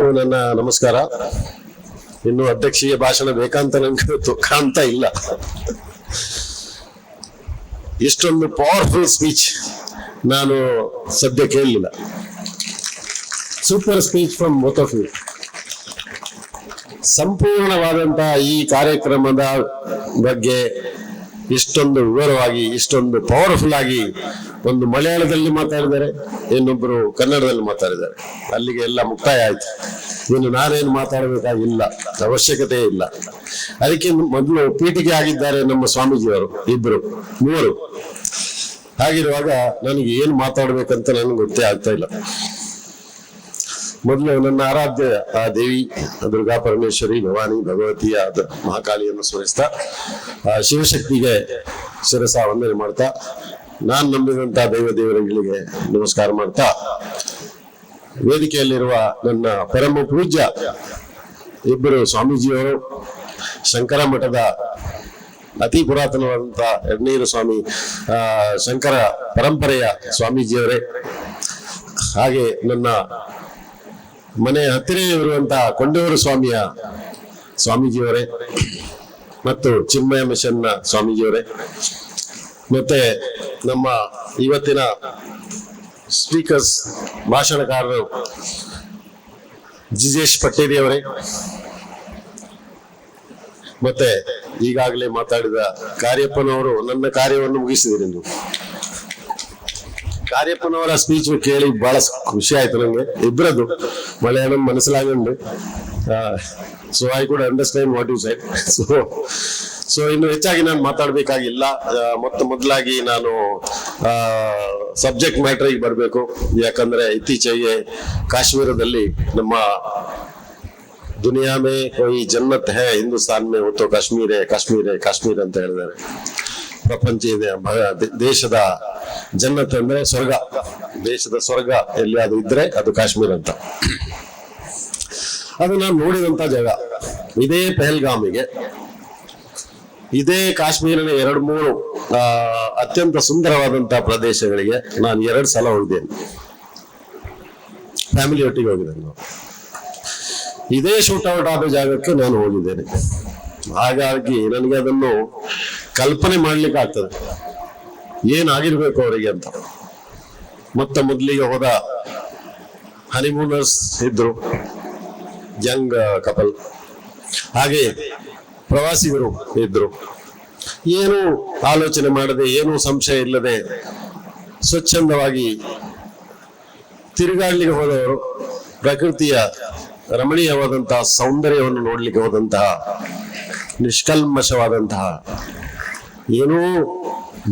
ನನ್ನ ನಮಸ್ಕಾರ. ಇನ್ನು ಅಧ್ಯಕ್ಷೀಯ ಭಾಷಣ ಬೇಕಂತ ನನ್ಗೆ ಕಾಣ್ತಾ ಇಲ್ಲ. ಇಷ್ಟೊಂದು ಪವರ್ಫುಲ್ ಸ್ಪೀಚ್ ನಾನು ಸದ್ಯ ಕೇಳಲಿಲ್ಲ. Super speech from both of ಸಂಪೂರ್ಣವಾದಂತಹ ಈ ಕಾರ್ಯಕ್ರಮದ ಬಗ್ಗೆ ಇಷ್ಟೊಂದು ವಿವರವಾಗಿ, ಇಷ್ಟೊಂದು ಪವರ್ಫುಲ್ ಆಗಿ ಒಂದು ಮಲಯಾಳದಲ್ಲಿ ಮಾತಾಡಿದ್ದಾರೆ. ಇನ್ನೊಬ್ಬರು ಕನ್ನಡದಲ್ಲಿ ಮಾತಾಡಿದ್ದಾರೆ. ಅಲ್ಲಿಗೆ ಎಲ್ಲ ಮುಕ್ತಾಯ ಆಯ್ತು. ಇನ್ನು ನಾನೇನು ಮಾತಾಡಬೇಕಾಗಿಲ್ಲ. ಅವಶ್ಯಕತೆ ಇಲ್ಲ. ಅದಕ್ಕೆ ಮೊದಲು ಪೀಠಿಗೆ ಆಗಿದ್ದಾರೆ ನಮ್ಮ ಸ್ವಾಮೀಜಿಯವರು, ಇಬ್ರು, ಮೂವರು. ಹಾಗಿರುವಾಗ ನನಗೆ ಏನು ಮಾತಾಡ್ಬೇಕಂತ ನನಗೆ ಗೊತ್ತೇ ಆಗ್ತಾ ಇಲ್ಲ. ಮೊದಲು ನನ್ನ ಆರಾಧ್ಯ ಆ ದೇವಿ ದುರ್ಗಾ ಪರಮೇಶ್ವರಿ, ಭವಾನಿ ಭಗವತಿಯ ಮಹಾಕಾಲಿಯನ್ನು ಸ್ಮರಿಸ್ತಾ ಶಿವಶಕ್ತಿಗೆ ಶಿರಸ ವಂದನೆ ಮಾಡ್ತಾ ನಾನು ನಂಬಿದಂತ ದೈವ ದೇವರುಗಳಿಗೆ ನಮಸ್ಕಾರ ಮಾಡ್ತಾ ವೇದಿಕೆಯಲ್ಲಿರುವ ನನ್ನ ಪರಮ ಪೂಜ್ಯ ಇಬ್ಬರು ಸ್ವಾಮೀಜಿಯವರು, ಶಂಕರ ಮಠದ ಅತಿ ಪುರಾತನವಾದಂತಹ ಎಡ್ನೀರು ಸ್ವಾಮಿ, ಆ, ಶಂಕರ ಪರಂಪರೆಯ ಸ್ವಾಮೀಜಿಯವರೇ, ಹಾಗೆ ನನ್ನ ಮನೆ ಹತ್ತಿರ ಇರುವಂತಹ ಕೊಂಡೂರು ಸ್ವಾಮಿಯ ಸ್ವಾಮೀಜಿಯವರೇ, ಮತ್ತು ಚಿನ್ಮಯ ಮಿಷನ್ನ ಸ್ವಾಮೀಜಿಯವರೇ, ಮತ್ತೆ ನಮ್ಮ ಇವತ್ತಿನ ಸ್ಪೀಕರ್ಸ್ ಭಾಷಣಕಾರರು ಜಿಜೇಶ್ ಪಟ್ಟೇರಿ ಅವರೇ. ಮತ್ತೆ ಈಗಾಗಲೇ ಮಾತಾಡಿದ ಕಾರ್ಯಪ್ಪನವರು ನನ್ನ ಕಾರ್ಯವನ್ನು ಮುಗಿಸಿದಿರಿ ಎಂದು. ಕಾರ್ಯಪ್ಪನವರ ಸ್ಪೀಚ್ ಕೇಳಿ ಬಹಳ ಖುಷಿ ಆಯ್ತು ನಂಗೆ. ಇಬ್ಬರದ್ದು Malayalam ಮನಸ್ಸಿಲಾಗಿ so I could understand what you said so so ಇನ್ನು ಹೆಚ್ಚಾಗಿ ನಾನು ಮಾತಾಡಬೇಕಾಗಿಲ್ಲ. ಮೊತ್ತ ಮೊದಲಾಗಿ ನಾನು ಸಬ್ಜೆಕ್ಟ್ ಮ್ಯಾಟ್ರಿಗೆ ಬರಬೇಕು. ಯಾಕಂದ್ರೆ ಇತ್ತೀಚೆಗೆ ಕಾಶ್ಮೀರದಲ್ಲಿ ನಮ್ಮ ದುನಿಯಾ ಮೇ ಕೋಯಿ ಜನ್ನತ್ ಹೇ, ಹಿಂದೂಸ್ತಾನ್ ಮೇ ಹೊತ್ತು ಕಾಶ್ಮೀರೇ ಕಾಶ್ಮೀರೇ, ಕಾಶ್ಮೀರ ಅಂತ ಹೇಳಿದ್ದಾರೆ. ಪ್ರಪಂಚ ಇದೆ ದೇಶದ ಜನ್ನತ್ ಅಂದ್ರೆ ಸ್ವರ್ಗ. ದೇಶದ ಸ್ವರ್ಗ ಎಲ್ಲಿಯಾದ್ರೂ ಇದ್ರೆ ಅದು ಕಾಶ್ಮೀರ ಅಂತ. ಅದು ನಾನು ನೋಡಿದಂತ ಜಾಗ. ಇದೇ ಪಹಲ್ಗಾಮಿಗೆ ಇದೇ ಕಾಶ್ಮೀರಿನ ಎರಡು ಮೂರು ಅತ್ಯಂತ ಸುಂದರವಾದಂತಹ ಪ್ರದೇಶಗಳಿಗೆ ನಾನು ಎರಡು ಸಲ ಹೋಗಿದ್ದೇನೆ. ಫ್ಯಾಮಿಲಿ ಒಟ್ಟಿಗೆ ಹೋಗಿದ್ದೇನೆ ನಾವು ಇದೇ ಶೂಟ್ ಔಟ್ ಆದ ಜಾಗಕ್ಕೆ ನಾನು ಹೋಗಿದ್ದೇನೆ. ಹಾಗಾಗಿ ನನಗೆ ಅದನ್ನು ಕಲ್ಪನೆ ಮಾಡ್ಲಿಕ್ಕೆ ಆಗ್ತದೆ. ಏನಾಗಿರ್ಬೇಕು ಅವರಿಗೆ ಅಂತ. ಮೊತ್ತ ಮೊದಲಿಗೆ ಹೋದ ಹನಿಮೂನರ್ಸ್ ಇದ್ರು ಯಂಗ್ ಕಪಲ್ ಹಾಗೆ ಪ್ರವಾಸಿಗರು ಇದ್ರು. ಏನು ಆಲೋಚನೆ ಮಾಡದೆ, ಏನು ಸಂಶಯ ಇಲ್ಲದೆ ಸ್ವಚ್ಛಂದವಾಗಿ ತಿರುಗಾಡ್ಲಿಕ್ಕೆ ಹೋದವರು ಪ್ರಕೃತಿಯ ರಮಣೀಯವಾದಂತಹ ಸೌಂದರ್ಯವನ್ನು ನೋಡ್ಲಿಕ್ಕೆ ಹೋದಂತಹ ನಿಷ್ಕಲ್ಮಶವಾದಂತಹ ಏನೂ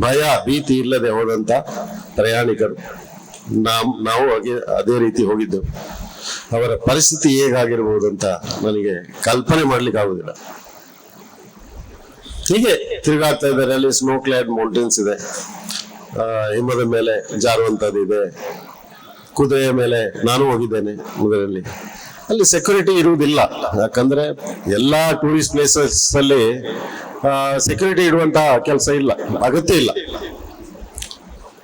ಭಯ, ಭೀತಿ ಇಲ್ಲದೆ ಹೋದಂತ ಪ್ರಯಾಣಿಕರು. ನಾವು ನಾವು ಹಾಗೆ ಅದೇ ರೀತಿ ಹೋಗಿದ್ದೆವು. ಅವರ ಪರಿಸ್ಥಿತಿ ಹೇಗಾಗಿರ್ಬೋದು ಅಂತ ನನಗೆ ಕಲ್ಪನೆ ಮಾಡ್ಲಿಕ್ಕೆ ಆಗುದಿಲ್ಲ ಹೀಗೆ ತಿರುಗಾಡ್ತಾ ಇದ್ದಾರೆ. ಅಲ್ಲಿ ಸ್ನೋ ಕ್ಲೈಡ್ ಮೌಂಟೇನ್ಸ್ ಇದೆ. ಹಿಮದ ಮೇಲೆ ಜಾರುವಂತದ್ದಿದೆ ಕುದುರೆಯ ಮೇಲೆ ನಾನು ಹೋಗಿದ್ದೇನೆ ಕುದುರೆಯಲ್ಲಿ. ಅಲ್ಲಿ ಸೆಕ್ಯೂರಿಟಿ ಇರುವುದಿಲ್ಲ. ಯಾಕಂದ್ರೆ ಎಲ್ಲಾ ಟೂರಿಸ್ಟ್ ಪ್ಲೇಸಸ್ ಅಲ್ಲಿ ಸೆಕ್ಯೂರಿಟಿ ಇಡುವಂತಹ ಕೆಲಸ ಇಲ್ಲ. ಅಗತ್ಯ ಇಲ್ಲ.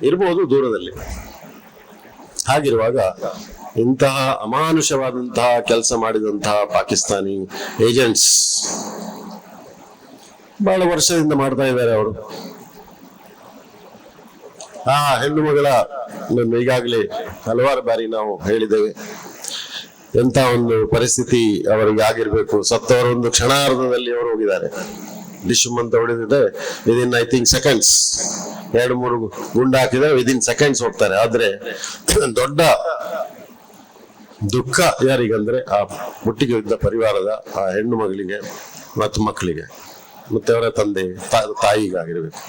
ಇರಬಹುದು ದೂರದಲ್ಲಿ. ಹಾಗಿರುವಾಗ ಇಂತಹ ಅಮಾನುಷವಾದಂತಹ ಕೆಲಸ ಮಾಡಿದಂತಹ ಪಾಕಿಸ್ತಾನಿ ಏಜೆಂಟ್ಸ್ ಬಹಳ ವರ್ಷದಿಂದ ಮಾಡ್ತಾ ಇದ್ದಾರೆ ಅವರು. ಆ ಹೆಣ್ಣು ಮಗಳ ಈಗಾಗಲೇ ಹಲವಾರು ಬಾರಿ ನಾವು ಹೇಳಿದ್ದೇವೆ. ಎಂತ ಒಂದು ಪರಿಸ್ಥಿತಿ ಅವರಿಗೆ ಆಗಿರ್ಬೇಕು. ಸತ್ತವರ ಒಂದು ಕ್ಷಣಾರ್ಧದಲ್ಲಿ ಅವರು ಹೋಗಿದ್ದಾರೆ. ಡಿಶುಮ್ ಅಂತ ಹೊಡೆದಿದೆ ವಿದಿನ್ ಐ ಥಿಂಕ್ ಸೆಕೆಂಡ್ಸ್ ಎರಡು ಮೂರು ಗುಂಡು ಹಾಕಿದ್ರೆ ವಿದಿನ್ ಸೆಕೆಂಡ್ಸ್ ಹೋಗ್ತಾರೆ. ಆದ್ರೆ ದೊಡ್ಡ ದುಃಖ ಯಾರಿಗಂದ್ರೆ, ಆ ಮುಟ್ಟಿಗೆ ಇದ್ದ ಪರಿವಾರದ ಆ ಹೆಣ್ಣು ಮಗಳಿಗೆ ಮತ್ತು ಮಕ್ಕಳಿಗೆ. ಮತ್ತೆ ಅವರ ತಂದೆ ತಾಯಿಗಾಗಿರ್ಬೇಕು.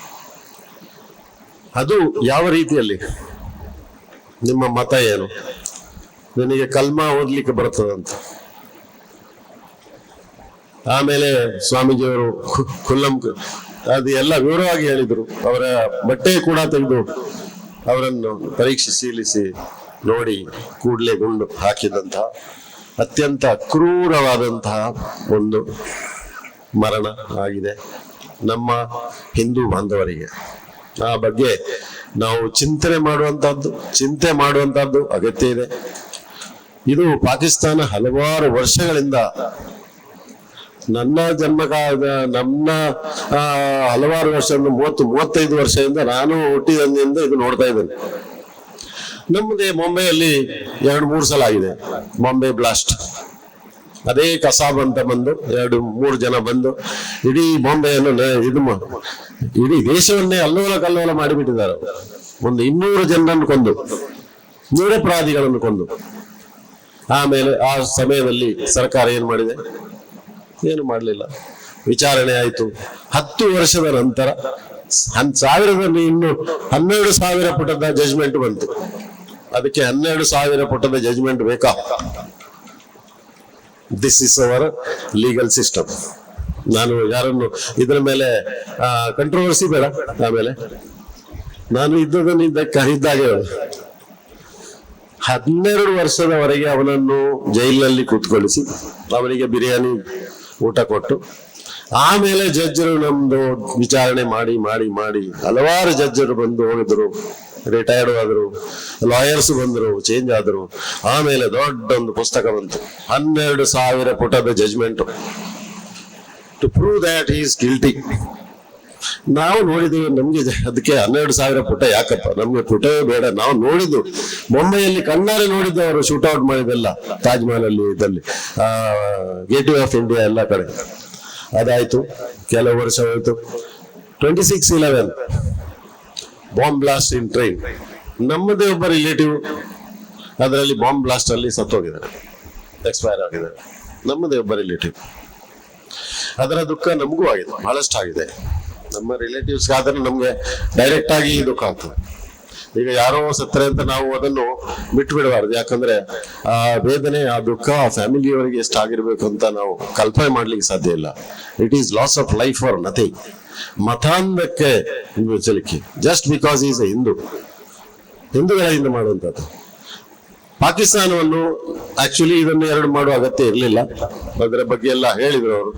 ಅದು ಯಾವ ರೀತಿಯಲ್ಲಿ? ನಿಮ್ಮ ಮತ ಏನು? ನನಗೆ ಕಲ್ಮ ಓದ್ಲಿಕ್ಕೆ ಬರ್ತದಂತ. ಆಮೇಲೆ ಸ್ವಾಮೀಜಿಯವರು ಕುಲ್ಲಂ ಅದು ಎಲ್ಲ ವಿವರವಾಗಿ ಹೇಳಿದ್ರು. ಅವರ ಬಟ್ಟೆ ಕೂಡ ತೆಗೆದು ಅವರನ್ನು ಪರೀಕ್ಷೆ ಸೀಲಿಸಿ ನೋಡಿ ಕೂಡಲೇ ಗುಂಡು ಹಾಕಿದಂತಹ ಅತ್ಯಂತ ಕ್ರೂರವಾದಂತಹ ಒಂದು ಮರಣ ಆಗಿದೆ ನಮ್ಮ ಹಿಂದೂ ಬಾಂಧವರಿಗೆ. ಆ ಬಗ್ಗೆ ನಾವು ಚಿಂತನೆ ಮಾಡುವಂತಹದ್ದು, ಚಿಂತೆ ಮಾಡುವಂತಹದ್ದು ಅಗತ್ಯ ಇದೆ. ಇದು ಪಾಕಿಸ್ತಾನ ಹಲವಾರು ವರ್ಷಗಳಿಂದ ನನ್ನ ಜನ್ಮ ನನ್ನ ಹಲವಾರು ವರ್ಷ ಮೂವತ್ತು, ಮೂವತ್ತೈದು ವರ್ಷದಿಂದ ನಾನು ಹುಟ್ಟಿದಂದಿಂದ ಇದು ನೋಡ್ತಾ ಇದ್ದೇನೆ. ನಮ್ಮದೇ ಮುಂಬೈಯಲ್ಲಿ ಎರಡು, ಮೂರು ಸಲ ಆಗಿದೆ ಬಾಂಬೆ ಬ್ಲಾಸ್ಟ್ ಅದೇ ಕಸಾಬ್ ಅಂತ ಬಂದು, ಎರಡು, ಮೂರು ಜನ ಬಂದು ಇಡೀ ಬಾಂಬೆಯನ್ನು ಇದು ಮಾಡು. ಇಡೀ ದೇಶವನ್ನೇ ಅಲ್ಲೋಲ ಕಲ್ಲೋಲ ಮಾಡಿಬಿಟ್ಟಿದ್ದಾರೆ ಒಂದು ಇನ್ನೂರು ಜನರನ್ನು ಕೊಂದು ನಿರಪರಾಧಿಗಳನ್ನು ಕೊಂದು. ಆಮೇಲೆ ಆ ಸಮಯದಲ್ಲಿ ಸರ್ಕಾರ ಏನ್ ಮಾಡಿದೆ? ಏನು ಮಾಡಲಿಲ್ಲ. ವಿಚಾರಣೆ ಆಯಿತು. ಹತ್ತು ವರ್ಷದ ನಂತರ ಹನ್ ಸಾವಿರದಲ್ಲಿ ಇನ್ನು ಹನ್ನೆರಡು ಸಾವಿರ ಪುಟದ ಜಜ್ಮೆಂಟ್ ಬಂತು. ಅದಕ್ಕೆ ಹನ್ನೆರಡು ಸಾವಿರ ಪುಟದ ಜಜ್ಮೆಂಟ್ ಬೇಕಾ? This is our legal system ನಾನು ಯಾರನ್ನು ಇದರ ಮೇಲೆ ಕಂಟ್ರವರ್ಸಿ ಬೇಡ. ಆಮೇಲೆ ನಾನು ಇದ್ದದನ್ನು ಇದ್ದಾಗೆ. ಹನ್ನೆರಡು ವರ್ಷದವರೆಗೆ ಅವನನ್ನು ಜೈಲಿನಲ್ಲಿ ಕೂತ್ಕೊಳಿಸಿ ಅವನಿಗೆ ಬಿರಿಯಾನಿ ಊಟ ಕೊಟ್ಟು, ಆಮೇಲೆ ಜಡ್ಜರು ನಮ್ದು ವಿಚಾರಣೆ ಮಾಡಿ ಮಾಡಿ ಮಾಡಿ ಹಲವಾರು ಜಡ್ಜರು ಬಂದು ಹೋಗಿದ್ರು. ರಿಟೈರ್ಡ್ ಆದರು ಲಾಯರ್ಸ್ ಬಂದರು ಚೇಂಜ್ ಆದರು. ಆಮೇಲೆ ದೊಡ್ಡ ಒಂದು ಪುಸ್ತಕ ಬಂತು. ಹನ್ನೆರಡು ಸಾವಿರ ಪುಟದ judgment to prove that is guilty ನಾವು ನೋಡಿದ್ದೀವಿ ನಮ್ಗೆ ಅದಕ್ಕೆ ಹನ್ನೆರಡು ಸಾವಿರ ಪುಟ ಯಾಕಪ್ಪ? ನಮ್ಗೆ ಪುಟವೇ ಬೇಡ. ನಾವು ನೋಡಿದ್ದು ಮುಂಬೈಯಲ್ಲಿ ಕಣ್ಣಾರೆ ನೋಡಿದ್ದು ಅವರು ಶೂಟ್ ಔಟ್ ಮಾಡಿದೆಲ್ಲ ತಾಜ್ ಮಹಲ್ ಅಲ್ಲಿ ಇದರಲ್ಲಿ. ಗೇಟ್ ವೇ ಆಫ್ ಇಂಡಿಯಾ ಎಲ್ಲ ಕಡೆ. ಅದಾಯ್ತು. ಕೆಲವು ವರ್ಷ ಹೋಯ್ತು. Twenty six eleven bomb blast in train ನಮ್ಮದೇ ಒಬ್ಬ ರಿಲೇಟಿವ್ ಅದರಲ್ಲಿ ಬಾಂಬ್ ಬ್ಲಾಸ್ಟ್ ಅಲ್ಲಿ ಸತ್ತೋಗಿದ್ದಾರೆ ಎಕ್ಸ್ಪೈರ್ ಆಗಿದ್ದಾರೆ ನಮ್ಮದೇ ಒಬ್ಬ ರಿಲೇಟಿವ್ ಅದರ ದುಃಖ ನಮಗೂ ಆಗಿದೆ, ಬಹಳಷ್ಟು ಆಗಿದೆ. ನಮ್ಮ ರಿಲೇಟಿವ್ಸ್ ಆದ್ರೆ ನಮ್ಗೆ ಡೈರೆಕ್ಟ್ ಆಗಿ ದುಃಖ ಆಗ್ತದೆ. ಈಗ ಯಾರೋ ಸತ್ತರೆ ಅಂತ ನಾವು ಅದನ್ನು ಬಿಟ್ಟು ಬಿಡಬಾರ್ದು ಯಾಕಂದ್ರೆ ಆ ವೇದನೆ, ಆ ದುಃಖ ಆ ಫ್ಯಾಮಿಲಿಯವರಿಗೆ ಎಷ್ಟಾಗಿರ್ಬೇಕು ಅಂತ ನಾವು ಕಲ್ಪನೆ ಮಾಡ್ಲಿಕ್ಕೆ ಸಾಧ್ಯ ಇಲ್ಲ. It is loss of life for nothing ಮತಾಂಧಕ್ಕೆ ಚಲಿಕೆ just because is a Hindu ಹಿಂದೂಗಳಿಂದ ಮಾಡುವಂಥದ್ದು. ಪಾಕಿಸ್ತಾನವನ್ನು ಆಕ್ಚುಲಿ ಇದನ್ನು ಎರಡು ಮಾಡುವ ಅಗತ್ಯ ಇರಲಿಲ್ಲ. ಅದರ ಬಗ್ಗೆ ಎಲ್ಲ ಹೇಳಿದ್ರು ಅವರು.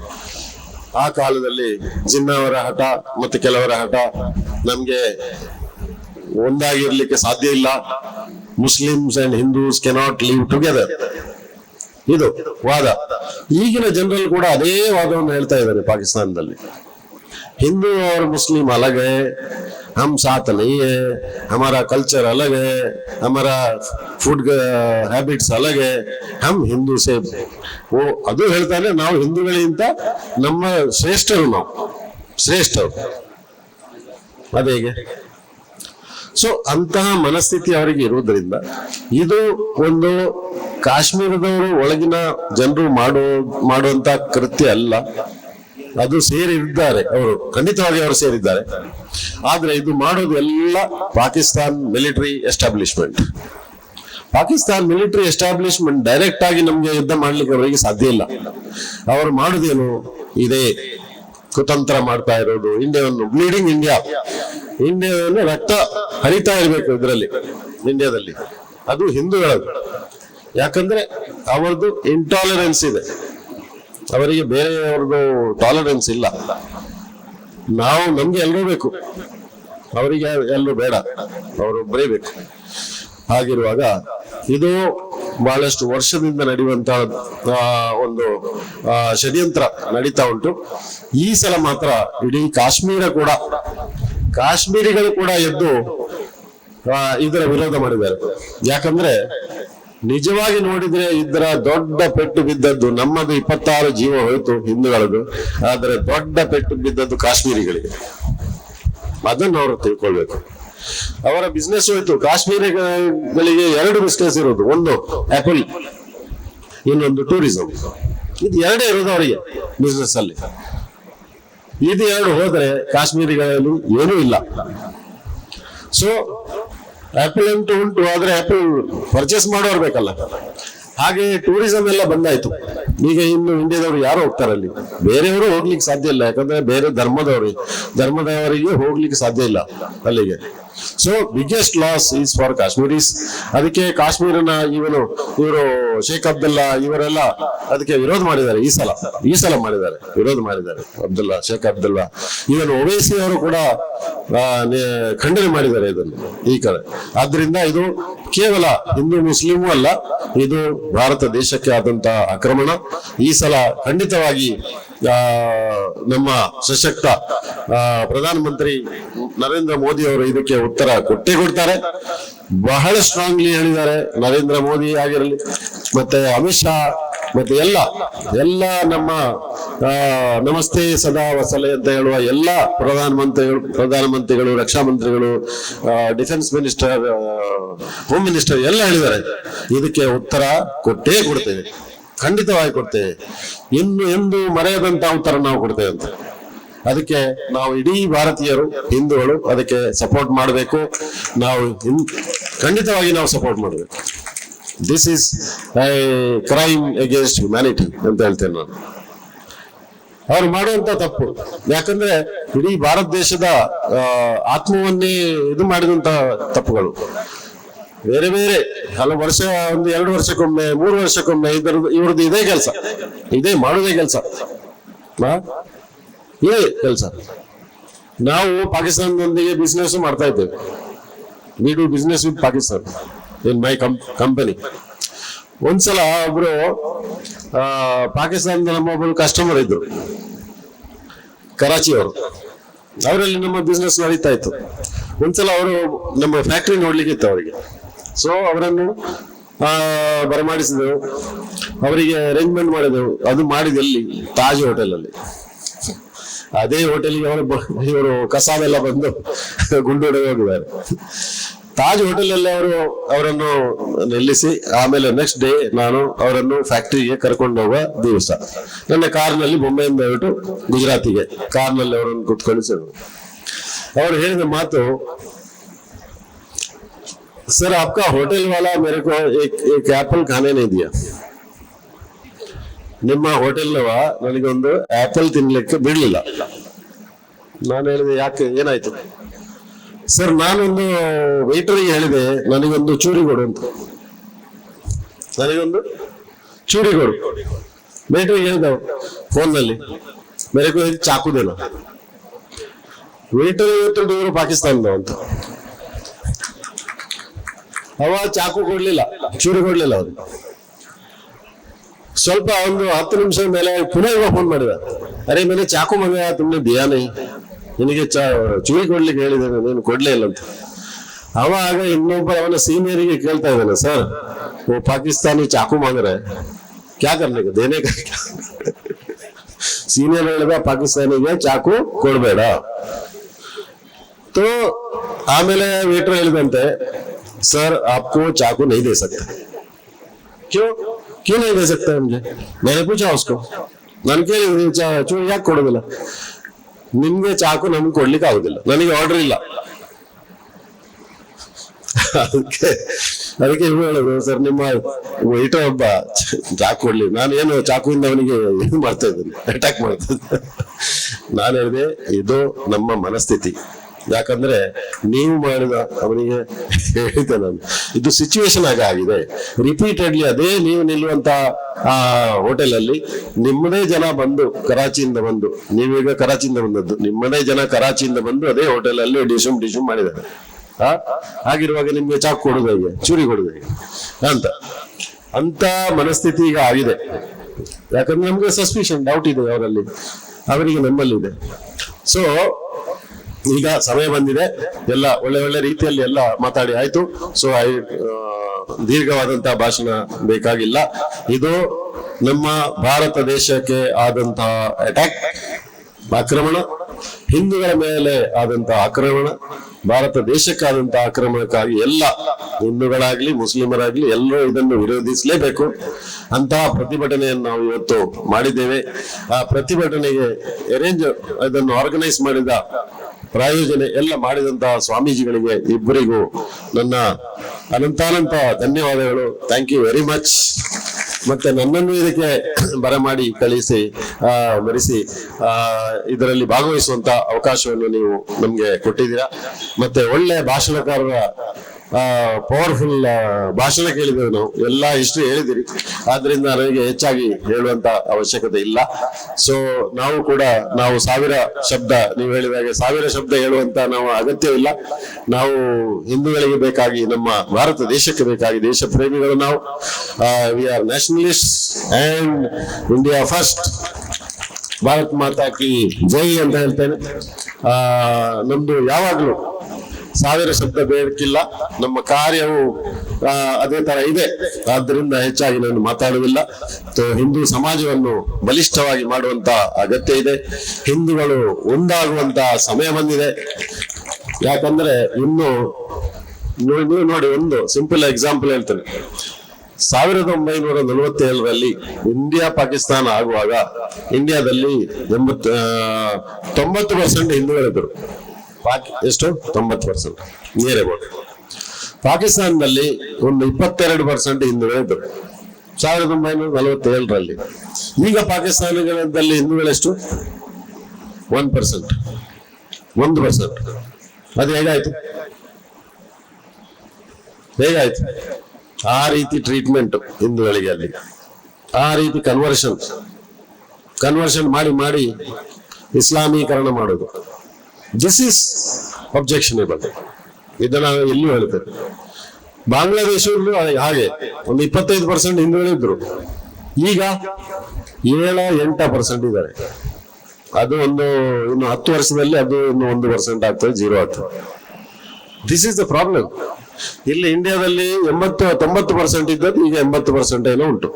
ಆ ಕಾಲದಲ್ಲಿ ಜಿನ್ನವರ ಹಠ ಮತ್ತೆ ಕೆಲವರ ಹಠ ನಮ್ಗೆ ಒಂದಾಗಿರ್ಲಿಕ್ಕೆ ಸಾಧ್ಯ ಇಲ್ಲ. Muslims and Hindus cannot live together ಇದು ವಾದ. ಈಗಿನ ಜನರಲ್ ಕೂಡ ಅದೇ ವಾದವನ್ನು ಹೇಳ್ತಾ ಇದ್ದಾರೆ ಪಾಕಿಸ್ತಾನದಲ್ಲಿ. हिंदू और मुस्लिम अलग है हम साथ नहीं है हमारा कल्चर अलग है हमारा फूड ಹ್ಯಾಬಿಟ್ಸ್ अलग है हम ಹಿಂದೂ से ಓ ಅದು ಹೇಳ್ತಾನೆ ನಾವು ಹಿಂದೂಗಳಿಗಿಂತ ನಮ್ಮ ಶ್ರೇಷ್ಠರು ನಾವು ಶ್ರೇಷ್ಠರು ಅದೇಗೆ ಸೊ ಅಂತಹ ಮನಸ್ಥಿತಿ ಅವರಿಗೆ ಇರುವುದರಿಂದ ಇದು ಒಂದು ಕಾಶ್ಮೀರದವರು ಒಳಗಿನ ಜನರು ಮಾಡೋ ಮಾಡುವಂತ ಕೃತ್ಯ ಅಲ್ಲ ಅದು ಸೇರಿದ್ದಾರೆ. ಅವರು ಖಂಡಿತವಾಗಿ ಅವರು ಸೇರಿದ್ದಾರೆ. ಆದ್ರೆ ಇದು ಮಾಡೋದು ಎಲ್ಲ Pakistan military establishment. Pakistan military establishment direct ಆಗಿ ನಮ್ಗೆ ಯುದ್ಧ ಮಾಡ್ಲಿಕ್ಕೆ ಅವರಿಗೆ ಸಾಧ್ಯ ಇಲ್ಲ. ಅವರು ಮಾಡುದೇನು? ಇದೇ ಕುತಂತ್ರ ಮಾಡ್ತಾ ಇರೋದು, ಇಂಡಿಯಾವನ್ನು ಬ್ಲೀಡಿಂಗ್ ಇಂಡಿಯಾ ಇಂಡಿಯಾವನ್ನು ರಕ್ತ ಹರಿತಾ ಇರಬೇಕು ಇದರಲ್ಲಿ, ಇಂಡಿಯಾದಲ್ಲಿ. ಅದು ಹಿಂದೂಗಳದ್ದು. ಯಾಕಂದ್ರೆ ಅವರದ್ದು ಇಂಟಾಲರೆನ್ಸ್ ಇದೆ. ಅವರಿಗೆ ಬೇರೆಯವ್ರದ್ದು ಟಾಲರೆನ್ಸ್ ಇಲ್ಲ. ನಾವು ನಮ್ಗೆ ಎಲ್ಲರೂ ಬೇಕು. ಅವರಿಗೆ ಎಲ್ಲರೂ ಬೇಡ. ಅವರು ಬರೀಬೇಕು. ಹಾಗಿರುವಾಗ ಇದು ಬಹಳಷ್ಟು ವರ್ಷದಿಂದ ನಡೆಯುವಂತಹ ಒಂದು ಷಡ್ಯಂತ್ರ ನಡೀತಾ ಉಂಟು. ಈ ಸಲ ಮಾತ್ರ ಇಡೀ ಕಾಶ್ಮೀರ ಕೂಡ, ಕಾಶ್ಮೀರಿಗಳು ಕೂಡ ಎದ್ದು ಇದರ ವಿರೋಧ ಮಾಡಿದ್ದಾರೆ. ಯಾಕಂದ್ರೆ ನಿಜವಾಗಿ ನೋಡಿದ್ರೆ ಇದರ ದೊಡ್ಡ ಪೆಟ್ಟು ಬಿದ್ದದ್ದು ನಮ್ಮದು ಇಪ್ಪತ್ತಾರು ಜೀವ ಹೋಯ್ತು ಹಿಂದೂಗಳದ್ದು ಆದರೆ ದೊಡ್ಡ ಪೆಟ್ಟು ಬಿದ್ದದ್ದು ಕಾಶ್ಮೀರಿಗಳಿಗೆ. ಅದನ್ನು ಅವರು ತಿಳ್ಕೊಳ್ಬೇಕು. ಅವರ ಬಿಸ್ನೆಸ್ ಹೋಯ್ತು. ಕಾಶ್ಮೀರಿಗಳಿಗೆ ಎರಡು ಬಿಸ್ನೆಸ್ ಇರೋದು. ಒಂದು ಆಪಲ್ ಇನ್ನೊಂದು ಟೂರಿಸಂ ಇದು ಎರಡೇ ಇರೋದು ಅವರಿಗೆ ಬಿಸ್ನೆಸ್ ಅಲ್ಲಿ. ಇದು ಎರಡು ಹೋದ್ರೆ ಕಾಶ್ಮೀರಿಗಳಲ್ಲಿ ಏನೂ ಇಲ್ಲ. ಸೊ ಆಪಲ್ ಉಂಟು ಉಂಟು ಆದ್ರೆ ಆಪಲ್ ಪರ್ಚೇಸ್ ಮಾಡೋರು ಬೇಕಲ್ಲ. ಹಾಗೆ ಟೂರಿಸಂ ಎಲ್ಲ ಬಂದಾಯ್ತು. ಈಗ ಇನ್ನು ಇಂಡಿಯಾದವರು ಯಾರು ಹೋಗ್ತಾರೆ ಅಲ್ಲಿ? ಬೇರೆಯವರು ಹೋಗ್ಲಿಕ್ಕೆ ಸಾಧ್ಯ ಇಲ್ಲ. ಯಾಕಂದ್ರೆ ಬೇರೆ ಧರ್ಮದವರು, ಧರ್ಮದವರಿಗೆ ಹೋಗ್ಲಿಕ್ಕೆ ಸಾಧ್ಯ ಇಲ್ಲ ಅಲ್ಲಿಗೆ. So biggest loss is for Kashmiris ಅದಕ್ಕೆ ಕಾಶ್ಮೀರನ ಇವನು ಇವರು ಶೇಖ್ ಅಬ್ದುಲ್ಲಾ ಇವರೆಲ್ಲ ಅದಕ್ಕೆ ವಿರೋಧ ಮಾಡಿದ್ದಾರೆ. ಈ ಸಲ ಈ ಸಲ ಮಾಡಿದ್ದಾರೆ. ವಿರೋಧ ಮಾಡಿದ್ದಾರೆ. ಅಬ್ದುಲ್ಲಾ ಶೇಖ್ ಅಬ್ದುಲ್ಲಾ ಇವನು ಒವೈಸಿ ಅವರು ಕೂಡ ಖಂಡನೆ ಮಾಡಿದ್ದಾರೆ ಇದನ್ನು. ಈ ಕಡೆ. ಆದ್ರಿಂದ ಇದು ಕೇವಲ ಹಿಂದೂ ಮುಸ್ಲಿಮು ಅಲ್ಲ, ಇದು ಭಾರತ ದೇಶಕ್ಕೆ ಆದಂತಹ ಆಕ್ರಮಣ. ಈ ಸಲ ಖಂಡಿತವಾಗಿ ನಮ್ಮ ಸಶಕ್ತ ಪ್ರಧಾನಮಂತ್ರಿ ನರೇಂದ್ರ ಮೋದಿ ಅವರು ಇದಕ್ಕೆ ಉತ್ತರ ಕೊಟ್ಟೇ ಕೊಡ್ತಾರೆ. ಬಹಳ ಸ್ಟ್ರಾಂಗ್ಲಿ ಹೇಳಿದ್ದಾರೆ ನರೇಂದ್ರ ಮೋದಿ ಆಗಿರಲಿ, ಮತ್ತೆ ಅಮಿತ್ ಶಾ ಮತ್ತೆ ಎಲ್ಲ ಎಲ್ಲ ನಮ್ಮ ನಮಸ್ತೆ ಸದಾ ವಸಲೆ ಅಂತ ಹೇಳುವ ಎಲ್ಲ ಪ್ರಧಾನಮಂತ್ರಿಗಳು ಪ್ರಧಾನಮಂತ್ರಿಗಳು ರಕ್ಷಾ ಮಂತ್ರಿಗಳು ಡಿಫೆನ್ಸ್ ಮಿನಿಸ್ಟರ್ ಹೋಮ್ ಮಿನಿಸ್ಟರ್ ಎಲ್ಲ ಹೇಳಿದ್ದಾರೆ. ಇದಕ್ಕೆ ಉತ್ತರ ಕೊಟ್ಟೇ ಕೊಡ್ತೇವೆ. ಖಂಡಿತವಾಗಿ ಕೊಡ್ತೇವೆ. ಇನ್ನು ಎಂದು ಮರೆಯದಂತ ಉತ್ತರ ನಾವು ಕೊಡ್ತೇವೆ ಅಂತ. ಅದಕ್ಕೆ ನಾವು ಇಡೀ ಭಾರತೀಯರು, ಹಿಂದೂಗಳು ಅದಕ್ಕೆ ಸಪೋರ್ಟ್ ಮಾಡಬೇಕು. ನಾವು ಖಂಡಿತವಾಗಿ ನಾವು ಸಪೋರ್ಟ್ ಮಾಡಬೇಕು. This is crime against humanity ಅಂತ ಹೇಳ್ತೇನೆ ನಾನು. ಅವ್ರು ಮಾಡುವಂತ ತಪ್ಪು. ಯಾಕಂದ್ರೆ ಇಡೀ ಭಾರತ ದೇಶದ ಆತ್ಮವನ್ನೇ ಇದು ಮಾಡಿದಂತ ತಪ್ಪುಗಳು. ಬೇರೆ ಬೇರೆ, ಹಲವು ವರ್ಷ, ಒಂದು ಎರಡು ವರ್ಷಕ್ಕೊಮ್ಮೆ, ಮೂರು ವರ್ಷಕ್ಕೊಮ್ಮೆ ಇದರದ್ದು, ಇವ್ರದ್ದು ಇದೇ ಕೆಲಸ. ಇದೇ ಮಾಡೋದೇ ಕೆಲಸ. ಏ ಕೆಲಸ. ನಾವು ಪಾಕಿಸ್ತಾನದೊಂದಿಗೆ ಬಿಸ್ನೆಸ್ ಮಾಡ್ತಾ ಇದ್ದೇವೆ. We business with Pakistan in my company ಒಂದ್ಸಲ ಒಬ್ರು ಪಾಕಿಸ್ತಾನದ ನಮ್ಮ ಒಬ್ಬರು ಕಸ್ಟಮರ್ ಇದ್ರು. ಕರಾಚಿ ಅವರು. ಅವರಲ್ಲಿ ನಮ್ಮ ಬಿಸ್ನೆಸ್ ನಡೀತಾ ಇತ್ತು. ಒಂದ್ಸಲ ಅವರು ನಮ್ಮ ಫ್ಯಾಕ್ಟ್ರಿ ನೋಡ್ಲಿಕ್ಕೆ ಇತ್ತು ಅವರಿಗೆ. ಸೊ ಅವರನ್ನು ಬರಮಾಡಿಸಿದೆವು ಅವರಿಗೆ ಅರೇಂಜ್ಮೆಂಟ್ ಮಾಡಿದೆವು ಅದು ಮಾಡಿದಲ್ಲಿ ತಾಜ್ ಹೋಟೆಲ್ ಅಲ್ಲಿ. ಅದೇ ಹೋಟೆಲ್ಗೆ ಅವರು ಇವರು ಕಸಾವೆಲ್ಲ ಬಂದು ಗುಂಡೋಡೆ ಹೋಗಿದ್ದಾರೆ. ತಾಜ್ ಹೋಟೆಲ್ ಅಲ್ಲಿ ಅವರು ಅವರನ್ನು ನಿಲ್ಲಿಸಿ ಆಮೇಲೆ ನೆಕ್ಸ್ಟ್ ಡೇ ನಾನು ಅವರನ್ನು ಫ್ಯಾಕ್ಟರಿಗೆ ಕರ್ಕೊಂಡು ಹೋಗುವ ದಿವಸ ನನ್ನ ಕಾರ್ನಲ್ಲಿ ಬೊಂಬೆಯಿಂದ ಬಿಟ್ಟು ಗುಜರಾತಿಗೆ ಕಾರ್ನಲ್ಲಿ ಅವರನ್ನು ಕುತ್ಕೊಳಿಸಿದ್ರು ಅವರು ಹೇಳಿದ ಮಾತು सर आपका होटल वाला मेरे को एक एक एप्पल खाने नहीं दिया ನಿಮ್ಮ ಹೋಟೆಲ್ನವ ನನಗೊಂದು ಆಪಲ್ ತಿನ್ಲಿಕ್ಕೆ ಬಿಡ್ಲಿಲ್ಲ ನಾನು ಹೇಳಿದೆ ಯಾಕೆ ಏನಾಯ್ತು ಸರ್, ನಾನೊಂದು ವೈಟರಿಗೆ ಹೇಳಿದೆ, ನನಗೊಂದು ಚೂರಿ ಕೊಡು ಅಂತ. ನನಗೊಂದು ಚೂರಿ ಕೊಡು. ವೇಟರ್ಗೆ ಹೇಳಿದೆ ಫೋನ್ನಲ್ಲಿ. ಮೇರೆ ಕೋ ಚಾಕುದೇನ. ವೈಟರ್ ಇವತ್ತು ಇವರು ಪಾಕಿಸ್ತಾನದ ಅಂತ. ಅವ ಚಾಕು ಕೊಡ್ಲಿಲ್ಲ ಚೂರಿ ಕೊಡ್ಲಿಲ್ಲ ಅವ್ರು. ಸ್ವಲ್ಪ ಒಂದು ಹತ್ತು ನಿಮಿಷದ ಮೇಲೆ ಪುನಃ ಇವಾಗ ಫೋನ್ ಮಾಡಿದ. ಅರೆ ಮೇಲೆ ಚಾಕು ಮಗ, ತುಂಬ ದಿಯಾ ನೈ ನಿನಗೆ ಚಾ ಚೂರಿ ಕೊಡ್ಲಿಕ್ಕೆ ಹೇಳಿದ್ದೇನೆ ನೀನು ಕೊಡ್ಲೇ ಇಲ್ಲ ಅಂತ ಅವ ಆಗ ಇನ್ನೊಬ್ಬ ಅವನ ಸೀನಿಯರಿಗೆ ಕೇಳ್ತಾ ಇದ್ದಾನೆ ಸರ್ ಓ ಪಾಕಿಸ್ತಾನಿ ಚಾಕು ಮಾಂಗ್ರೆ ಕ್ಯಾ ಕರ್ಲಿಕ್ಕೆ ದೇನೆ ಸೀನಿಯರ್ ಹೇಳಿದ ಪಾಕಿಸ್ತಾನಿಗೆ ಚಾಕು ಕೊಡ್ಬೇಡ तो ಆಮೇಲೆ ವೇಟರ್ ಹೇಳಿದಂತೆ सर आपको चाकू नहीं दे सकते क्यों क्यों नहीं दे सकते मुझे मैंने पूछा उसको ನನ್ ಕೇಳಿ ಚೂರು ಯಾಕೆ ಕೊಡೋದಿಲ್ಲ ನಿಮ್ಗೆ ಚಾಕು ನಮ್ಗೆ ಕೊಡ್ಲಿಕ್ಕೆ ಆಗುದಿಲ್ಲ. ನನಗೆ ಆರ್ಡರ್ ಇಲ್ಲ. ಅದಕ್ಕೆ ಅದಕ್ಕೆ ಇವ್ರು ಹೇಳೋದು ಸರ್ ನಿಮ್ಮ ವೈಟರ್ ಒಬ್ಬ ಚಾಕು ಕೊಡ್ಲಿ. ನಾನು ಏನು ಚಾಕುವಿಂದ ಅವನಿಗೆ ಇದು ಮಾಡ್ತಾ ಇದ್ದೀನಿ ಅಟ್ಯಾಕ್ ಮಾಡ್ತಾ ನಾನು ಹೇಳಿದೆ, ಇದು ನಮ್ಮ ಮನಸ್ಥಿತಿ. ಯಾಕಂದ್ರೆ ನೀವು ಮಾಡಿದ ಅವನಿಗೆ ಹೇಳಿದೆ ನಾನು. ಇದು ಸಿಚುವೇಶನ್ ಆಗ ಆಗಿದೆ. ರಿಪೀಟೆಡ್ಲಿ ಅದೇ ನೀವು ನಿಲ್ಲುವಂತ, ಆ ಹೋಟೆಲ್ ಅಲ್ಲಿ ನಿಮ್ಮದೇ ಜನ ಬಂದು ಕರಾಚಿಯಿಂದ ಬಂದು, ನೀವೀಗ ಕರಾಚಿಯಿಂದ ಬಂದದ್ದು, ನಿಮ್ಮದೇ ಜನ ಕರಾಚಿಯಿಂದ ಬಂದು ಅದೇ ಹೋಟೆಲ್ ಅಲ್ಲಿ ಡಿಶುಮ್ ಡಿಶುಮ್ ಮಾಡಿದ್ದಾರೆ. ಹಾಗಿರುವಾಗ ನಿಮ್ಗೆ ಚಾಕ್ ಕೊಡುದು ಚೂರಿ ಕೊಡುದು ಅಂತ. ಅಂತ ಮನಸ್ಥಿತಿ ಈಗ ಆಗಿದೆ. ಯಾಕಂದ್ರೆ ನಮ್ಗೆ ಸಸ್ಪಿಷನ್ ಡೌಟ್ ಇದೆ ಅವರಲ್ಲಿ. ಅವರಿಗೆ ನಮ್ಮಲ್ಲಿ ಇದೆ ಸೊ ಈಗ ಸಮಯ ಬಂದಿದೆ. ಎಲ್ಲ ಒಳ್ಳೆ ಒಳ್ಳೆ ರೀತಿಯಲ್ಲಿ ಎಲ್ಲ ಮಾತಾಡಿ ಆಯ್ತು. ಸೊ ಐ ದೀರ್ಘವಾದಂತಹ ಭಾಷಣ ಬೇಕಾಗಿಲ್ಲ. ಇದು ನಮ್ಮ ಭಾರತ ದೇಶಕ್ಕೆ ಆದಂತಹ ಅಟ್ಯಾಕ್ ಆಕ್ರಮಣ. ಹಿಂದೂಗಳ ಮೇಲೆ ಆದಂತಹ ಆಕ್ರಮಣ. ಭಾರತ ದೇಶಕ್ಕಾದಂತಹ ಆಕ್ರಮಣಕ್ಕಾಗಿ ಎಲ್ಲ ಹಿಂದೂಗಳಾಗ್ಲಿ, ಮುಸ್ಲಿಮರಾಗ್ಲಿ ಎಲ್ಲರೂ ಇದನ್ನು ವಿರೋಧಿಸಲೇಬೇಕು. ಅಂತಹ ಪ್ರತಿಭಟನೆಯನ್ನು ನಾವು ಇವತ್ತು ಮಾಡಿದ್ದೇವೆ. ಆ ಪ್ರತಿಭಟನೆಗೆ ಅರೇಂಜ್ ಇದನ್ನು ಆರ್ಗನೈಸ್ ಮಾಡಿದ ಪ್ರಾಯೋಜನೆ ಎಲ್ಲ ಮಾಡಿದಂತಹ ಸ್ವಾಮೀಜಿಗಳಿಗೆ ಇಬ್ಬರಿಗೂ ನನ್ನ ಅನಂತಾನಂತ ಧನ್ಯವಾದಗಳು. ಥ್ಯಾಂಕ್ ಯು ವೆರಿ ಮಚ್ ಮತ್ತೆ ನನ್ನನ್ನು ಇದಕ್ಕೆ ಬರಮಾಡಿ ಕಳಿಸಿ, ಆ, ಮರೆಸಿ, ಆ, ಇದರಲ್ಲಿ ಭಾಗವಹಿಸುವಂತ ಅವಕಾಶವನ್ನು ನೀವು ನಮ್ಗೆ ಕೊಟ್ಟಿದ್ದೀರಾ. ಮತ್ತೆ ಒಳ್ಳೆ ಭಾಷಣಕಾರರ ಪವರ್ಫುಲ್ ಭಾಷಣ ಕೇಳಿದ್ದೇವೆ ನಾವು. ಎಲ್ಲ ಇಷ್ಟು ಹೇಳಿದಿರಿ ಆದ್ರಿಂದ ನನಗೆ ಹೆಚ್ಚಾಗಿ ಹೇಳುವಂತ ಅವಶ್ಯಕತೆ ಇಲ್ಲ. ಸೊ ನಾವು ಕೂಡ, ನಾವು ಸಾವಿರ ಶಬ್ದ, ನೀವು ಹೇಳಿದ ಹಾಗೆ ಸಾವಿರ ಶಬ್ದ ಹೇಳುವಂತ ನಾವು ಅಗತ್ಯವಿಲ್ಲ ನಾವು ಹಿಂದೂಗಳಿಗೆ ಬೇಕಾಗಿ, ನಮ್ಮ ಭಾರತ ದೇಶಕ್ಕೆ ಬೇಕಾಗಿ, ದೇಶ ಪ್ರೇಮಿಗಳು ನಾವು. We are nationalist and India first Bharat ಮಾತಾ ಕಿ ಜೈ ಅಂತ ಹೇಳ್ತೇನೆ. ನಮ್ದು ಯಾವಾಗ್ಲೂ ಸಾವಿರ ಶಬ್ದ ಬೇಕಿಲ್ಲ ನಮ್ಮ ಕಾರ್ಯವು ಅದೇ ತರ ಇದೆ. ಆದ್ದರಿಂದ ಹೆಚ್ಚಾಗಿ ನಾನು ಮಾತಾಡುವುದಿಲ್ಲ. ಹಿಂದೂ ಸಮಾಜವನ್ನು ಬಲಿಷ್ಠವಾಗಿ ಮಾಡುವಂತ ಅಗತ್ಯ ಇದೆ. ಹಿಂದೂಗಳು ಒಂದಾಗುವಂತ ಸಮಯ ಬಂದಿದೆ. ಯಾಕಂದ್ರೆ ಇನ್ನು ನೀವು ನೋಡಿ ಒಂದು ಸಿಂಪಲ್ ಎಕ್ಸಾಂಪಲ್ ಹೇಳ್ತೇನೆ. ಸಾವಿರದ ಒಂಬೈನೂರ ನಲವತ್ತೇಳರಲ್ಲಿ ಇಂಡಿಯಾ ಪಾಕಿಸ್ತಾನ ಆಗುವಾಗ ಇಂಡಿಯಾದಲ್ಲಿ ಎಂಬತ್ತು ಆ, ತೊಂಬತ್ತು ಪರ್ಸೆಂಟ್ ಹಿಂದೂಗಳಿದ್ದರು. ಪಾಕಿ ಎಷ್ಟು? ತೊಂಬತ್ತು ಪರ್ಸೆಂಟ್. ನೇರೆ ಪಾಕಿಸ್ತಾನದಲ್ಲಿ ಒಂದು ಇಪ್ಪತ್ತೆರಡು ಪರ್ಸೆಂಟ್ ಹಿಂದೂಗಳಿದ್ದರು ಸಾವಿರದ ಒಂಬೈನೂರ ನಲವತ್ತೇಳರಲ್ಲಿ. ಈಗ ಪಾಕಿಸ್ತಾನದಲ್ಲಿ ಹಿಂದೂಗಳೆಷ್ಟು ಒನ್ ಪರ್ಸೆಂಟ್. ಒಂದು ಪರ್ಸೆಂಟ್. ಅದು ಹೇಗಾಯ್ತು? ಹೇಗಾಯ್ತು? ಆ ರೀತಿ ಟ್ರೀಟ್ಮೆಂಟ್ ಹಿಂದೂಗಳಿಗೆ ಅಲ್ಲಿ. ಆ ರೀತಿ ಕನ್ವರ್ಷನ್ ಕನ್ವರ್ಷನ್ ಮಾಡಿ ಮಾಡಿ ಇಸ್ಲಾಮೀಕರಣ ಮಾಡೋದು. ದಿಸ್ ಇಸ್ ಅಬ್ಜೆಕ್ಷನೇಬಲ್ ಇದನ್ನ ನಾವು ಎಲ್ಲೂ ಹೇಳ್ತೇವೆ ಬಾಂಗ್ಲಾದೇಶದಲ್ಲೂ ಹಾಗೆ ಒಂದು ಇಪ್ಪತ್ತೈದು ಪರ್ಸೆಂಟ್ ಹಿಂದುಳಿದ್ರು ಈಗ ಏಳ, ಎಂಟ ಪರ್ಸೆಂಟ್ ಇದ್ದಾರೆ. ಅದು ಒಂದು, ಇನ್ನು ಹತ್ತು ವರ್ಷದಲ್ಲಿ ಅದು ಇನ್ನು ಒಂದು ಪರ್ಸೆಂಟ್ ಆಗ್ತದೆ ಜೀರೋ ಆಗ್ತದೆ. ದಿಸ್ ಇಸ್ ದ ಪ್ರಾಬ್ಲಮ್ ಇಲ್ಲಿ ಇಂಡಿಯಾದಲ್ಲಿ ಎಂಬತ್ತು, ತೊಂಬತ್ತು ಪರ್ಸೆಂಟ್ ಇದ್ದದ್ದು, ಈಗ ಎಂಬತ್ತು ಪರ್ಸೆಂಟ್ ಏನೋ ಉಂಟು?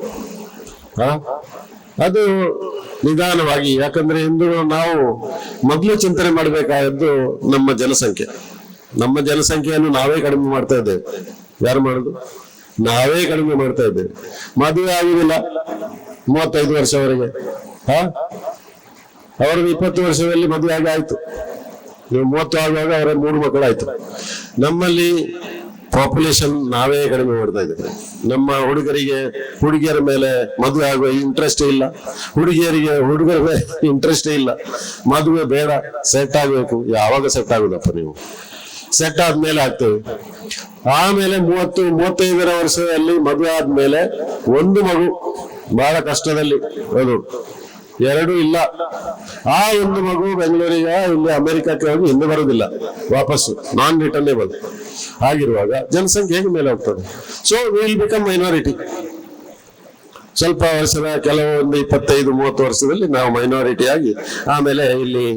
ಅದು ನಿಧಾನವಾಗಿ, ಯಾಕಂದ್ರೆ ಇಂದು ನಾವು ಮೊದಲು ಚಿಂತನೆ ಮಾಡಬೇಕಾದದ್ದು ನಮ್ಮ ಜನಸಂಖ್ಯೆ. ನಮ್ಮ ಜನಸಂಖ್ಯೆಯನ್ನು ನಾವೇ ಕಡಿಮೆ ಮಾಡ್ತಾ ಇದ್ದೇವೆ. ಯಾರು ಮಾಡುದು? ನಾವೇ ಕಡಿಮೆ ಮಾಡ್ತಾ ಇದ್ದೇವೆ. ಮದುವೆ ಆಗುದಿಲ್ಲ. ಮೂವತ್ತೈದು ವರ್ಷವರೆಗೆ. ಹಾ? ಅವ್ರಿಗೆ ಇಪ್ಪತ್ತು ವರ್ಷದಲ್ಲಿ ಮದುವೆ ಆಗಿ ಆಯ್ತು. ನೀವು ಮೂವತ್ತು ಆಗುವಾಗ ಅವರ ಮೂರು ಮಕ್ಕಳಾಯ್ತು. ನಮ್ಮಲ್ಲಿ ಪಾಪ್ಯುಲೇಷನ್ ನಾವೇ ಕಡಿಮೆ ಮಾಡ್ತಾ ಇದ್ದೇವೆ. ನಮ್ಮ ಹುಡುಗರಿಗೆ ಹುಡುಗಿಯರ ಮೇಲೆ ಮದುವೆ ಆಗುವ ಇಂಟ್ರೆಸ್ಟ್ ಇಲ್ಲ. ಹುಡುಗಿಯರಿಗೆ ಹುಡುಗರ ಮೇಲೆ ಇಂಟ್ರೆಸ್ಟ್ ಇಲ್ಲ. ಮದುವೆ ಬೇಡ ಸೆಟ್ ಆಗಬೇಕು. ಯಾವಾಗ ಸೆಟ್ ಆಗುದಪ್ಪ ನೀವು? ಸೆಟ್ ಆದ್ಮೇಲೆ ಆಗ್ತೇವೆ. ಆಮೇಲೆ ಮೂವತ್ತು, ಮೂವತ್ತೈದರ ವರ್ಷದಲ್ಲಿ ಮದುವೆ ಆದ್ಮೇಲೆ ಒಂದು ಮಗು ಬಹಳ ಕಷ್ಟದಲ್ಲಿ ಅದು ಎರಡು ಇಲ್ಲ. ಆ ಒಂದು ಮಗು ಬೆಂಗಳೂರಿಗೆ, ಇಲ್ಲಿ ಅಮೆರಿಕಕ್ಕೆ ಹೋಗಿ ಹಿಂದೆ ಬರೋದಿಲ್ಲ. ವಾಪಸ್ಸು. ನಾನ್ ರಿಟರ್ನೇಬಲ್ ಆಗಿರುವಾಗ ಜನಸಂಖ್ಯೆ ಹೇಗೆ ಮೇಲೆ ಹೋಗ್ತದೆ ಸೊ ವಿಲ್ ಬಿಕಮ್ ಮೈನಾರಿಟಿ ಸ್ವಲ್ಪ ವರ್ಷದ ಕೆಲವೊಂದು ಇಪ್ಪತ್ತೈದು, ಮೂವತ್ತು ವರ್ಷದಲ್ಲಿ ನಾವು ಮೈನಾರಿಟಿ ಆಗಿ, ಆಮೇಲೆ ಇಲ್ಲಿ,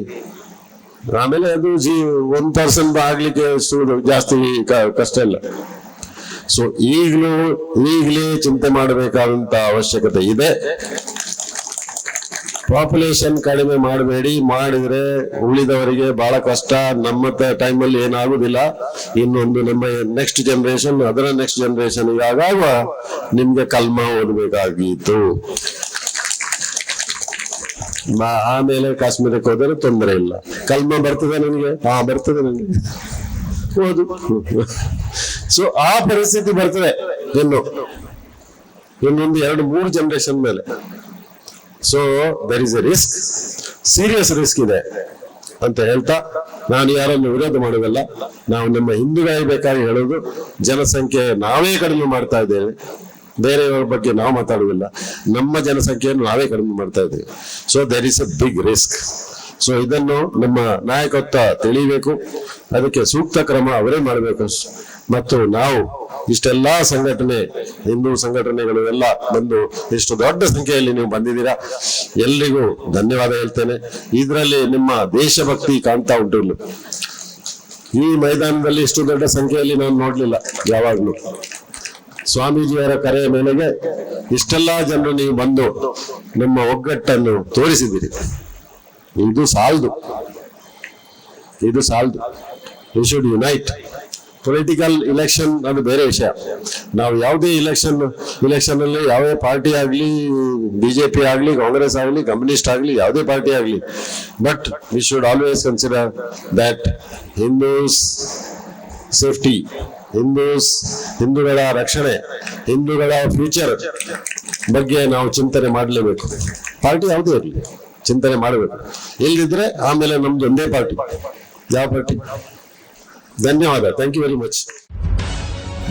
ಆಮೇಲೆ ಅದು ಜಿ ಒನ್ ಪರ್ಸೆಂಟ್ ಆಗ್ಲಿಕ್ಕೆ ಜಾಸ್ತಿ ಕಷ್ಟ ಇಲ್ಲ. ಸೊ ಈಗಲೂ, ಈಗಲೇ ಚಿಂತೆ ಮಾಡಬೇಕಾದಂತ ಅವಶ್ಯಕತೆ ಇದೆ. ಪಾಪ್ಯುಲೇಷನ್ ಕಡಿಮೆ ಮಾಡಬೇಡಿ. ಮಾಡಿದ್ರೆ ಉಳಿದವರಿಗೆ ಬಹಳ ಕಷ್ಟ. ನಮ್ಮ ಟೈಮಲ್ಲಿ ಏನಾಗುದಿಲ್ಲ. ಇನ್ನೊಂದು ನಮ್ಮ ನೆಕ್ಸ್ಟ್ ಜನರೇಷನ್ ಅದರ ನೆಕ್ಸ್ಟ್ ಜನರೇಷನ್ ಆಗಾಗ ನಿಮ್ಗೆ ಕಲ್ಮ ಓದಬೇಕಾಗಿತ್ತು. ಆಮೇಲೆ ಕಾಶ್ಮೀರಕ್ಕೆ ಹೋದರೆ ತೊಂದರೆ ಇಲ್ಲ. ಕಲ್ಮ ಬರ್ತದೆ ನನಗೆ? ಹಾ, ಬರ್ತದೆ ನನಗೆ. ಓದು. ಸೊ ಆ ಪರಿಸ್ಥಿತಿ ಬರ್ತದೆ. ಇನ್ನು. ಇನ್ನೊಂದು ಎರಡು, ಮೂರು ಜನರೇಷನ್ ಮೇಲೆ. So there is a risk serious risk ಇದೆ ಅಂತ ಹೇಳ್ತಾ ನಾನು ಯಾರನ್ನು ವಿರೋಧ ಮಾಡೋದಲ್ಲ ನಾವು ನಮ್ಮ ಹಿಂದೂಗಳಿಗೆ ಬೇಕಾಗಿ ಹೇಳೋದು ಜನಸಂಖ್ಯೆ ನಾವೇ ಕಡಿಮೆ ಮಾಡ್ತಾ ಇದ್ದೇವೆ. ಬೇರೆಯವರ ಬಗ್ಗೆ ನಾವು ಮಾತಾಡುವುದಿಲ್ಲ. ನಮ್ಮ ಜನಸಂಖ್ಯೆಯನ್ನು ನಾವೇ ಕಡಿಮೆ ಮಾಡ್ತಾ ಇದ್ದೇವೆ. So there is a big risk so ಇದನ್ನು ನಮ್ಮ ನಾಯಕತ್ವ ತಿಳಿಬೇಕು. ಅದಕ್ಕೆ ಸೂಕ್ತ ಕ್ರಮ ಅವರೇ ಮಾಡಬೇಕು. ಮತ್ತು ನಾವು ಇಷ್ಟೆಲ್ಲಾ ಸಂಘಟನೆ, ಹಿಂದೂ ಸಂಘಟನೆಗಳು ಎಲ್ಲ ಬಂದು ಇಷ್ಟು ದೊಡ್ಡ ಸಂಖ್ಯೆಯಲ್ಲಿ ನೀವು ಬಂದಿದ್ದೀರಾ, ಎಲ್ರಿಗೂ ಧನ್ಯವಾದ ಹೇಳ್ತೇನೆ. ಇದರಲ್ಲಿ ನಿಮ್ಮ ದೇಶಭಕ್ತಿ ಕಾಣ್ತಾ ಉಂಟು ಈ ಮೈದಾನದಲ್ಲಿ ಇಷ್ಟು ದೊಡ್ಡ ಸಂಖ್ಯೆಯಲ್ಲಿ ನಾನು ನೋಡ್ಲಿಲ್ಲ ಯಾವಾಗ್ಲೂ. ಸ್ವಾಮೀಜಿಯವರ ಕರೆಯ ಮೇಲೆಗೆ ಇಷ್ಟೆಲ್ಲಾ ಜನರು ನೀವು ಬಂದು ನಮ್ಮ ಒಗ್ಗಟ್ಟನ್ನು ತೋರಿಸಿದ್ದೀರಿ. ಇದು ಸಾಲದು. ಇದು ಸಾಲದು. We should unite political election ಅದು ಬೇರೆ ವಿಷಯ. ನಾವು ಯಾವುದೇ ಇಲೆಕ್ಷನ್ ಇಲೆಕ್ಷನ್ ಅಲ್ಲಿ ಯಾವುದೇ ಪಾರ್ಟಿ ಆಗ್ಲಿ ಬಿಜೆಪಿ ಆಗಲಿ ಕಾಂಗ್ರೆಸ್ ಆಗಲಿ ಕಮ್ಯುನಿಸ್ಟ್ ಆಗಲಿ, ಯಾವುದೇ ಪಾರ್ಟಿ ಆಗಲಿ but we should always consider that Hindus safety Hindus ಹಿಂದೂಗಳ ರಕ್ಷಣೆ ಹಿಂದೂಗಳ ಫ್ಯೂಚರ್ ಬಗ್ಗೆ ನಾವು ಚಿಂತನೆ ಮಾಡಲೇಬೇಕು. ಪಾರ್ಟಿ ಯಾವುದೇ ಇರಲಿ, ಚಿಂತನೆ ಮಾಡಬೇಕು. ಇಲ್ದಿದ್ರೆ ಆಮೇಲೆ ನಮ್ದು ಒಂದೇ ಪಾರ್ಟಿ ಯಾವ ಪಾರ್ಟಿ ಧನ್ಯವಾದ. ಥ್ಯಾಂಕ್ ಯು ವೆರಿ ಮಚ್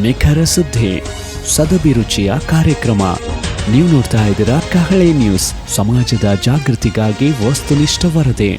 ನಿಖರ ಸುದ್ದಿ ಸದಭಿರುಚಿಯ ಕಾರ್ಯಕ್ರಮ. ನೀವು ನೋಡ್ತಾ ಇದ್ದೀರಾ ಕಹಳೆ ನ್ಯೂಸ್ ಸಮಾಜದ ಜಾಗೃತಿಗಾಗಿ ವಸ್ತುನಿಷ್ಠ ವರದಿ.